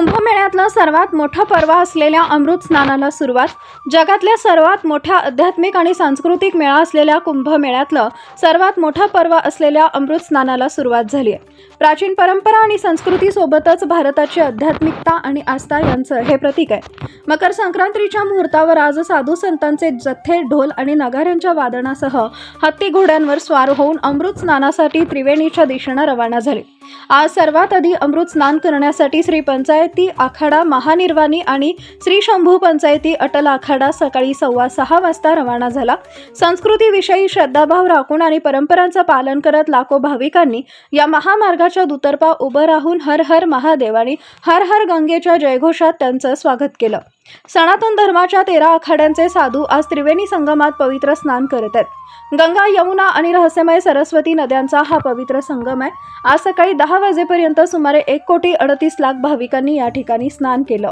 कुंभमेळ्यातलं सर्वात मोठं पर्व असलेल्या अमृत स्नानाला सुरुवात जगातल्या सर्वात मोठ्या आध्यात्मिक आणि सांस्कृतिक मेळा असलेल्या कुंभमेळ्यातलं सर्वात मोठं पर्व असलेल्या अमृत स्नानाला सुरुवात झाली आहे प्राचीन परंपरा आणि संस्कृतीसोबतच भारताची आध्यात्मिकता आणि आस्था यांचं हे प्रतीक आहे. मकर संक्रांतीच्या मुहूर्तावर आज साधू संतांचे जथ्थे ढोल आणि नगाऱ्यांच्या वादनासह हत्ती घोड्यांवर स्वार होऊन अमृत स्नानासाठी त्रिवेणीच्या दिशेनं रवाना झाले. आज सर्वात आधी अमृत स्नान करण्यासाठी श्री पंचायती आखाडा महानिर्वाणी आणि श्री शंभू पंचायती अटल आखाडा सकाळी सव्वा सहा वाजता रवाना झाला. संस्कृतीविषयी श्रद्धाभाव राखून आणि परंपरांचं पालन करत लाखो भाविकांनी या महामार्गाच्या दुतर्फा उभं राहून हर हर महादेव आणि हर हर गंगेच्या जयघोषात त्यांचं स्वागत केलं. सनातन धर्माच्या तेरा आखाड्यांचे साधू आज त्रिवेणी संगमात पवित्र स्नान करत आहेत. गंगा यमुना आणि रहस्यमय सरस्वती नद्यांचा हा पवित्र संगम आहे. आज सकाळी दहा वाजेपर्यंत सुमारे एक कोटी अडतीस लाख भाविकांनी या ठिकाणी स्नान केलं.